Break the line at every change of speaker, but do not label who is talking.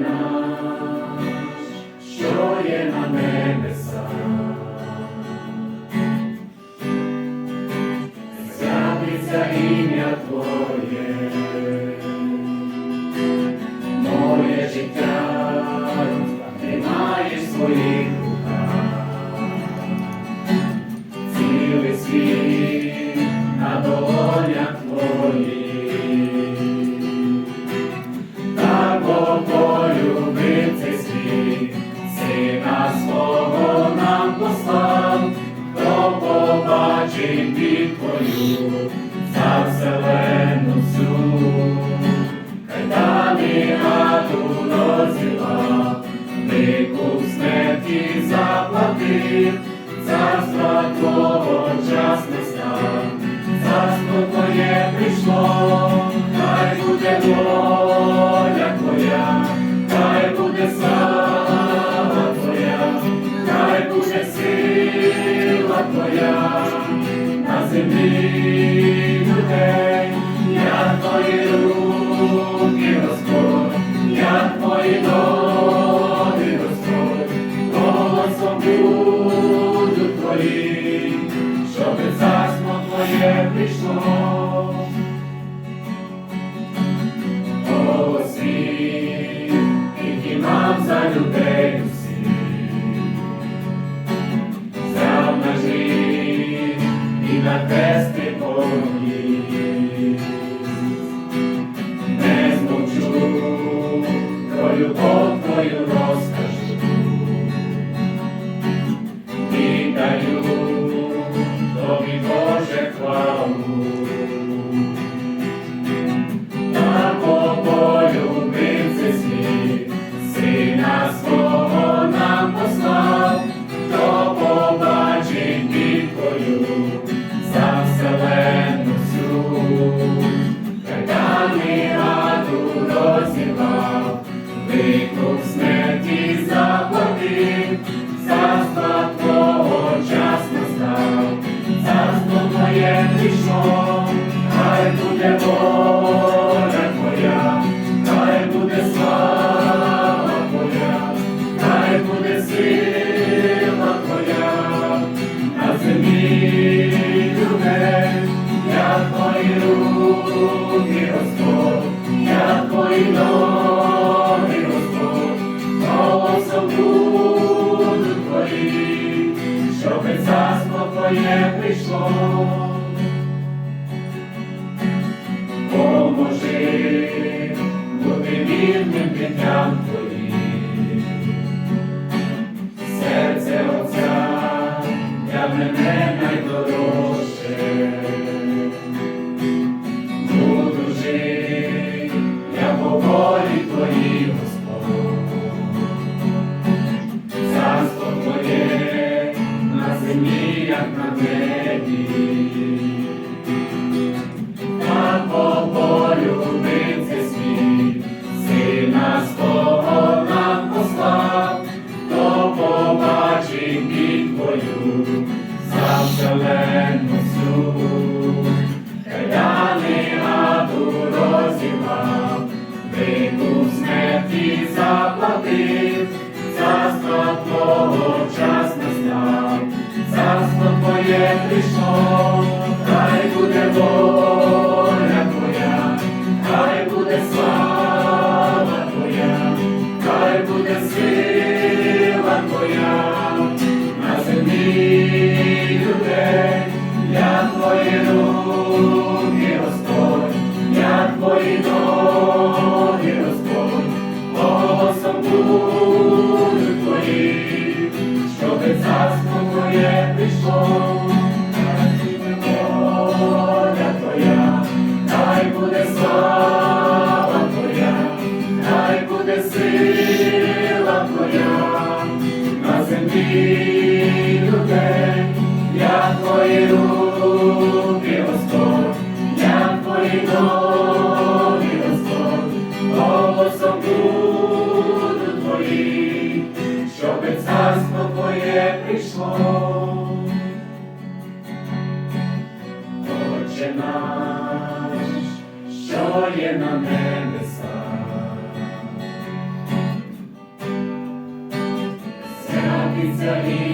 наш, що є на небесах. святиться ім'я Твоє, моє життя, ти маєш своїх. Вселену всю. Кайдани аду розірвав, викуп смерті заплатив, царства твого час царство твоє прийшло, хай буде воля твоя, хай буде слава руки, Господь, я твої ноги, Господь, голосом буду твої, щоби царство твоє. Поможи бути вірним дітям твоїм. Як на небі. Так полюбив цей світ, сина свого прийшло, хай буде воля твоя, хай буде слава твоя, хай буде сила твоя, на землі людей, я твої руки, я твої ноги, Господь, голосом буду твої. Буде сила твоя, на землі людей, я твої руки, Господь, я твої ноги, Господь, голосом буду твої, щоби царство твоє прийшло. Отче наш, що є на небесах, святиться ім'я